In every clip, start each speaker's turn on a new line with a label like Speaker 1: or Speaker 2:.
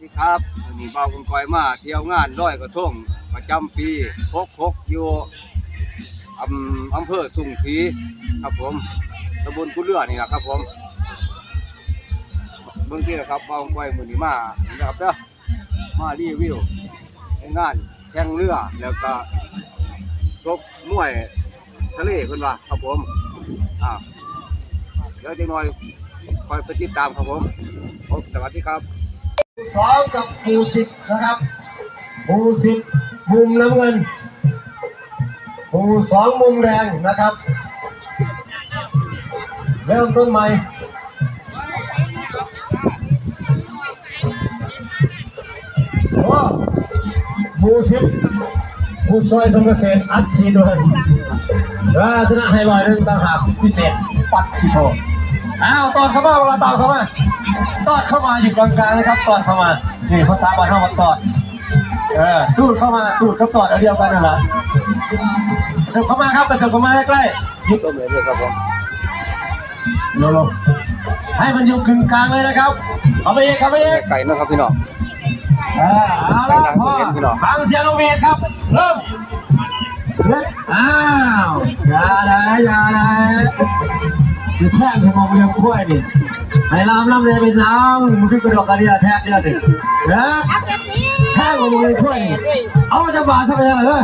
Speaker 1: สวัสดีครับวันนี้บ่าวคุณคอยมาเที่ยวงานร้อยกระทงประจำปีพกพกอยู่อำอำเภอทุ่งศรีครับผมตำบลกุเรือนี่แหละครับผมเบื้องที่นะครับบ่าวคุณคอยมือนี้มานี่นะครับเด้อมารีวิวในงานแข่งเรือแล้วก็ชกมวยทะเลเพิ่นว่าครับผมอ่าเดี๋ยวจะน้อยคอยไปติดตามครับผมสวัสดีครับ
Speaker 2: สองกับหมู่สิบนะครับหมู่สิบมุมน้ำเงินหมู่สองมุมแดงนะครับ เริ่มต้นใหม่โอ้หมู่สิบหมู่ซอยทำเกษตรอัดฉีดด้วยราชนะไฮลอยนึ่งต่างหากพิเศษปัดชิโตอ้าวตอนเข้ามาเวลาตอนเข้ามา ตอดเข้ามาอยู่กลางๆนะครับตอดเข้ามานี่ภาษาบ้านเข้ามาตอดเออตูดเข้ามาตูดกับตอดเอาเดียวกันนั่นแหละกระเถิบเข้ามาครับกระเถิบเข้ามาใกล้ๆยึด
Speaker 1: ต้มเลยเลยครับผม
Speaker 2: ลงลงให้มันอยู่กึ่งกลางเลยนะครับเอาไปอีกเอาไปอีก
Speaker 1: ไก่นะครับพี่น้อง
Speaker 2: อ่าเอาละพ่อฟังเสียงโรงเรียนครับเริ่มเฮ้ยอ้าวอย่าเลยอย่าเลยจะแท่งจะมองเรียงขั้วยนี่ ไอ้ลำลำเลยไปน้ำมันคือกระดกกระเดียแทกเดียวดิเฮ้ยแค่ลงเลยช่วยเอามาจะบาดซะไปยังไงเออ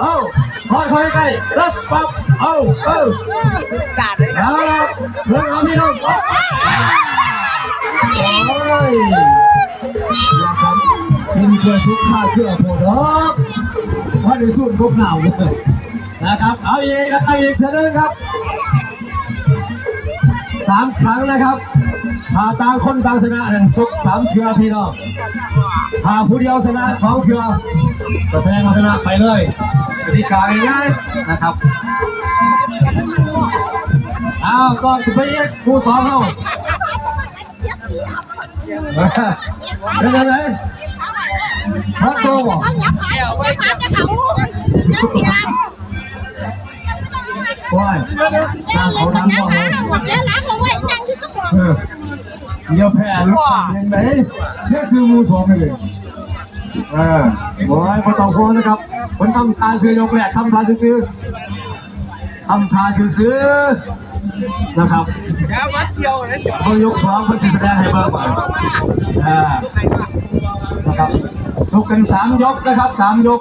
Speaker 2: เอาพอดเข้าใกล้รับปั๊บเอาเออเลยเอาละเรื่องเอาพี่น้องโอ้ยนะครับเป็นเพื่อสุขภาพเพื่อโผล่ดอกว่าในสูตรพวกหนาวนะครับ เอาอีกเอาอีกเท่านั้นครับสามครั้งนะครับ ถ้าต่างคนต่างชนะหนึ่งสุกสามเชือพี่น้องถ้าผู้เดียวชนะสองเชือก็แสดงว่าชนะไปเลยกติกาง่ายๆนะครับเอาก่อนไปอีกคู่สองเข้าเป็นยังไงพักโตบ่ว้ายทางเขาดังบ่เลย เออเดี๋ยวแพ้ลูกยังไงเชื่อซื้อมูสองไปเลยเออบอกให้พอต้องฟ้องนะครับคนทำทาซื้อยกแรกทำทาซื้อๆทำทาซื้อๆนะครับพอยกสองมันจะแสดงให้เบิร์ก่อนอ่านะครับสุกกันสามยกนะครับสามยก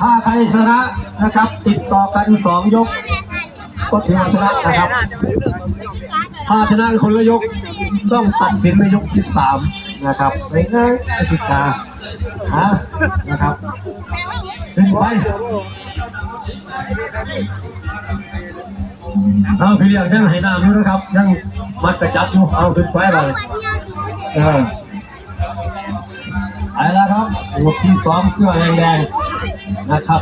Speaker 2: ถ้าใครชนะนะครับ ติดต่อกันสองยก ก็ถือว่าชนะนะครับ ถ้าชนะคนละยกต้องตัดสินในยกที่สามนะครับง่ายๆกติกาฮะนะครับขึ้นไปเอาพี่เลี้ยงยังให้น้ำอยู่นะครับ ยังมัดกระจับอยู่เอาขึ้นไปเลยเออไปแล้วครับยกที่สองเสื้อแดงๆนะครับ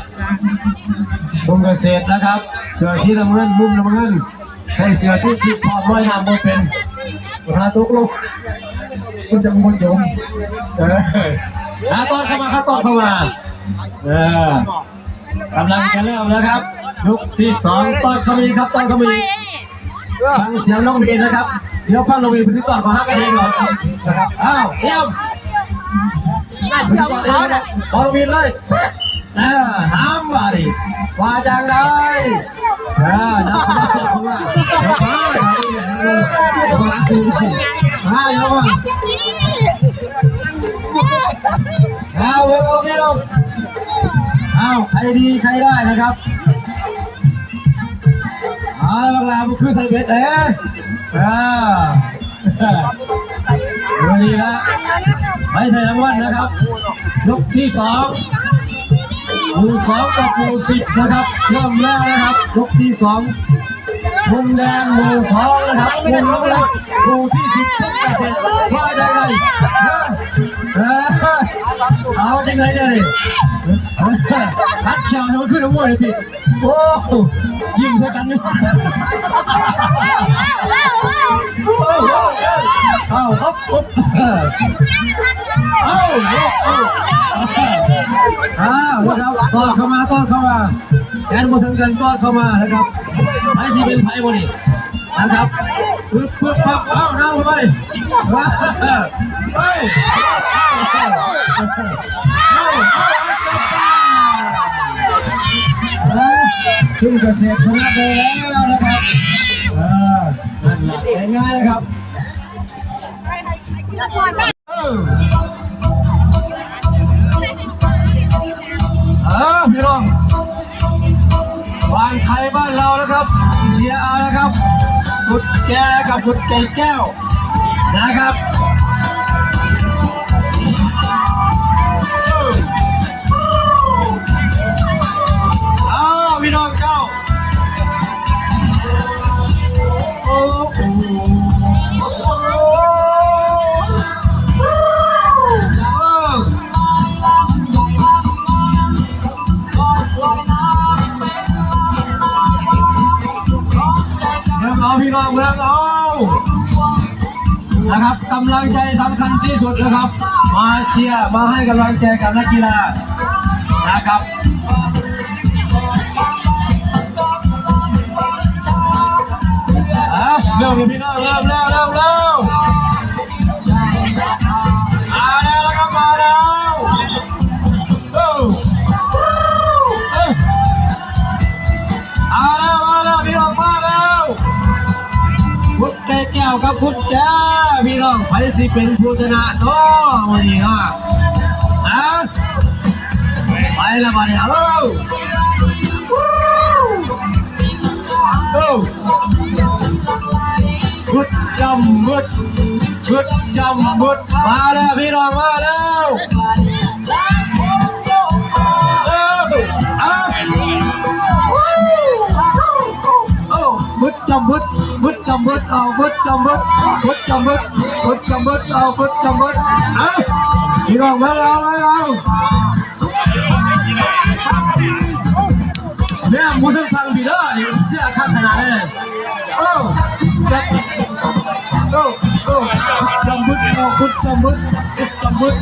Speaker 2: มุมเกษตรนะครับ เสือสีน้ำเงินมุมน้ำเงินใส่เสือชุดสีพอดว่ายน้ำบ่เป็นพาตุกลงคุณจะมุนจมเออหาต้อนเข้ามาครับต้อนเข้ามาเออกำลังจะเริ่มแล้วครับยุคที่สองต้อนเข้ามีครับต้อนเข้ามีฟังเสียงน้องเบนนะครับเดี๋ยวฟังน้องบีนพิธีกรขอห้ากันเองก่อนนะครับอ้าวเยี่ยมพิธีกรเองนะบขอน้องบีนเลยเออห้ามว่าดิว่าจังไดเออนักมานักมานักมานักมาคือมาเยอะมากเอาเว้ยโอเคลงเอาใครดีใครได้นะครับเอาละลาบุคือใส่เบ็ดเอ๊ะเออวันนี้นะไปใส่รางวัลนะครับยกที่สอง หมู่สองกับหมู่สิบนะครับเริ่มแล้วนะครับยกที่สองมุมแดงหมู่สองนะครับมุมน้ำเงินหมู่ที่สิบทุกเกษตรว่าอย่างเออเอาจังไรเนี่ยนัดชียวนี่ยมันขึ้นมันเลยพี่โอ้ยิงใส่กันนี่โอ้โห เอาอ๊บอ๊บเอาเอาอ้าวนะครับต้อนเข้ามาต้อนเข้ามาแกนบนถึงกันต้อนเข้ามานะครับไอ้สิเป็นไพ่บนี่นะครับปึ๊บปึ๊บปั๊บเอาน้ำไปว้าเฮ้ยซึ่งเกษตรชนะไปแล้วนะครับ ง่ายๆครับเออเออพี่น้องบ้านใครบ้านเรานะครับเชียร์เอานะครับกุดแก้กับกุดแก่แก้วนะครับ ที่สุดนะครับ มาเชียร์มาให้กำลังใจกับนักกีฬานะครับเริ่มเลยพี่น้องเริ่มเริ่มเริ่มเริ่มมาแล้วครับมาแล้วเอ้าเอ้ามาแล้วมาแล้วพี่น้องมาแล้วพุทธแก้วกับพุทธแก้ว พี่น้องใครสิเป็นผู้ชนะเนาะวันนี้เนาะนะไปแล้วมาเนี่ยเอาโอ้พุทธจำพุทธพุทธจำพุทธมาแล้วพี่น้องมาแล้วเออเอาโอ้มุดจำมุดำมุดเอามุดจำมุดมุดจำมุดมุดจำมุดเอามุดจำมุดเอาพี่น้องมาแล้วมาแล้วเนี่ยมุดทั้งทางบีเดอร์นี่เสียค่าขนาดนี้โอ้จับโอ้โอ้จำมุดเอามุดจำมุดมุดจำมุด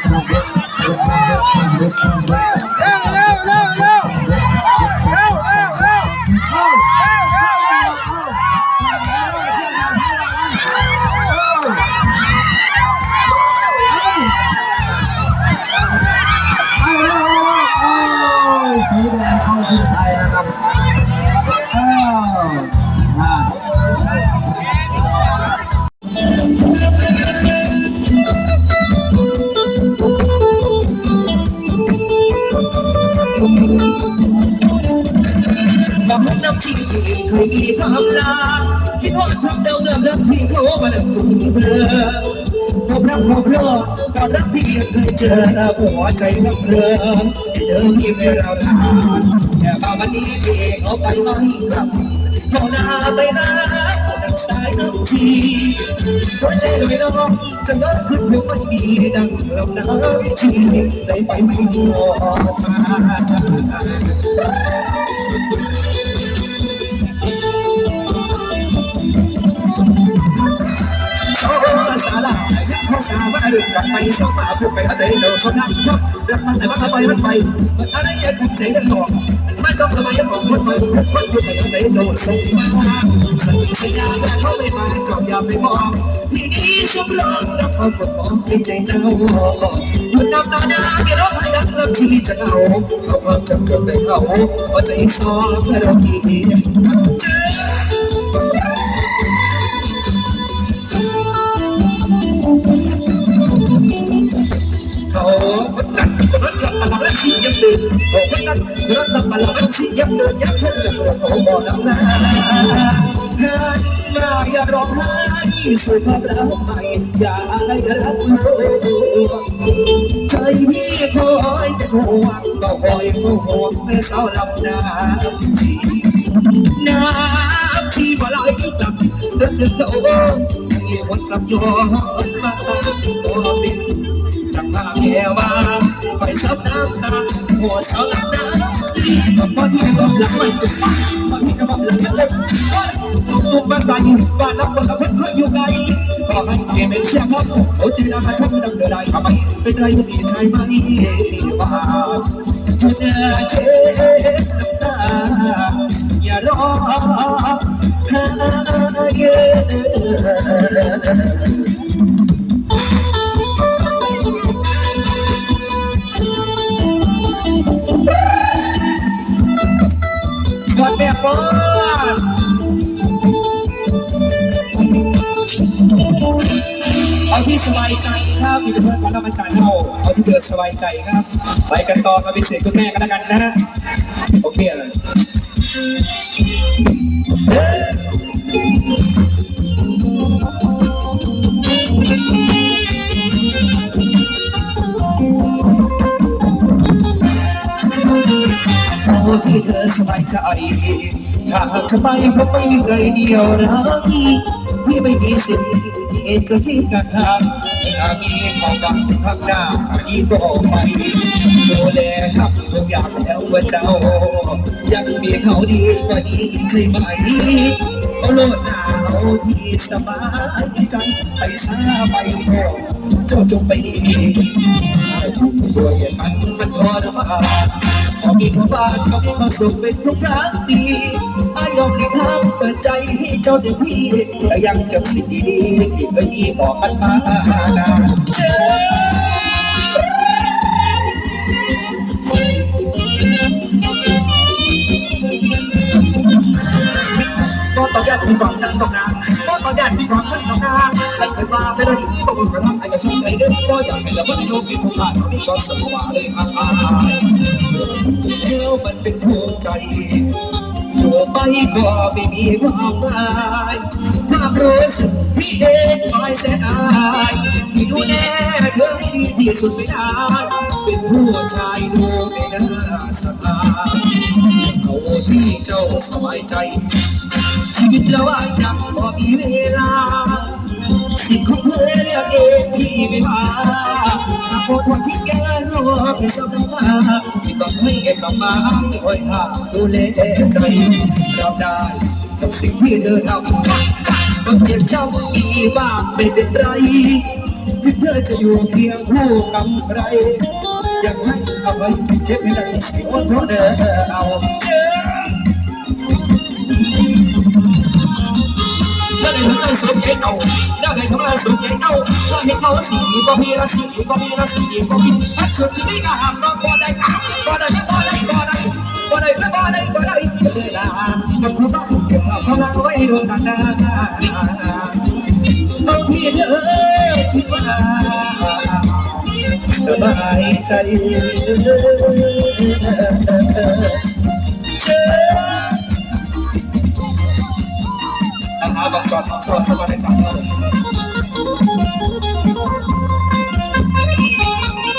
Speaker 2: Thank you. รั
Speaker 3: กผมรอดตอนรักพี่ยังเคยเจอหัวใจนักเรือเดิมที่ไม่เราทานแต่มาวันนี้พี่เขาไปไม่กลับเพราหน้าไปนะดังสายน้ำชีหัวใจลอยน้องจะเลิกขึ้นเพียงไม่มีดังลำน้ำชีได้ไปไม่มีออกมา อ้สาเขาสามารถดึงดังไปสองมาพูดไปเข้าใจเจ้าชนนั้นรักมันแต่ว่าทำไมมันไปมันอะไรยังคุใจนั่นหรอกไม่ต้องทำไมยังบอกคนไปมันพูดไปเข้าใจเจ้าส่งมาฉันพยายาเขาไม่มาจอดอย่าไปมองที่นี่ชมรองรักเขาปวดท้องที่ใจเจ้ามันนำนานาแกร้องให้ดังแล้วที่จะเอาเขาความจำเกินไปเขาว่าใจซอเพื่อเราที่ โอ้คนนั้นรับมาแล้วชี้ยับเดินยับเดินแล้วเขาบอกน้ำน้าเกินมาอย่าร้องไห้สู่ความรักใหม่อย่าได้รักโลกใจพี่คอยจะห่วงก็คอยห่วงแม่สาวลำนาทีน้ำที่บ่ไหลกลับเดินเดินเขาเกี่ยวคนกลับย้อนมาตัวเป็นาแก้วมาคอยซับน้ำตาหัวสาหลังน้ำสีบอกว่าที่กำลังม่ตุกบอกที่กำลังไม่ตุกตุกบ้านใดบ้านนับคนละเพื่อนเพื่อนอยู่ไกลก็ให้เก็บเป็นเสียงครับโอ้เจนามาชมดังเดือดใดทำไมเป็นไรก็ดีใจไหมว่าเธอเช็ดน้ำตาอย่ารอหาเยฟัน ม่ฟ้อนเอาที่สบายใจครับพี่เพื่อนกันแล้วมันจ่ายเท่าเอาที่เดือสบายใจครับ ไปกันต่อมาเป็นเสียงคุณแม่กันแล้วกันนะฮะโอเคเลย ที่เธอสบายใจถ้าหากจะไปก็ไม่มีใครเดียวรักที่ไม่มีสิ่งที่จะทิ้งกันถ้ามีความหวังข้างหน้านี้ก็ไปดูแลทำทุกอย่างแล้วว่าเจ้า ยังมีเขาดีกว่านี้ใช่ไหมเอาโลดหนาวที่สบายใจไปช้าไปโน่เจ้าจงไปดีด้วยกันมันทรมาน พอมีความบ้านก็มีความสุขเป็นทุกครั้งดีอายอมที่ทางเปิดใจให้เจ้าเด็กพี่แต่ยังจำสิ่งดีๆที่เคยมีบอกกันมาเจ้า ก็ต้องยัดมีความตั้งต้องนานก็ต้องยัดมีความตั้งต้องนานฉันเคยมาเป็นเรื่องที่บอกว่ารักใครก็ช่างใจเด้อก็อยากให้เราไม่ได้โลกเป็นผู้ขาดเท่านี้ก็สมว่าเลยอ่าเดี๋ยวมันเป็นหัวใจหัวไปก็ไม่มีความหมายความรู้สึกพี่เองไม่แสนอายที่ดูแลเธอให้ดีที่สุดไม่ได้เป็นผู้ชายดูไม่น่าสบายเอาที่เจ้าสบายใจ ชีวิตเราอายังพอมีเวลา สิ่งของเธอเลือกเองพี่ไม่มาหากคนที่แกรอเป็นสมมาที่ต้องให้เก็บกลับมาคอยหาดูแลใจเราได้กับสิ่งที่เธอทำมันเจ็บช้ำมีบ้างไม่เป็นไรที่เธอจะอยู่เพียงผู้กับใครอยากให้อภัยเจ็บไม่ได้สิ่งว่าเธอเอาเจ็บ ถ้าในทำงานสนใจเอาถ้าในทำงานสนใจเอาถ้าเห็นเขาสีก็มีราศีก็มีราศีก็มีถ้าสุดชีวิตก็ห้ามก็บ่ได้อะ 把糖吃完再把你夹掉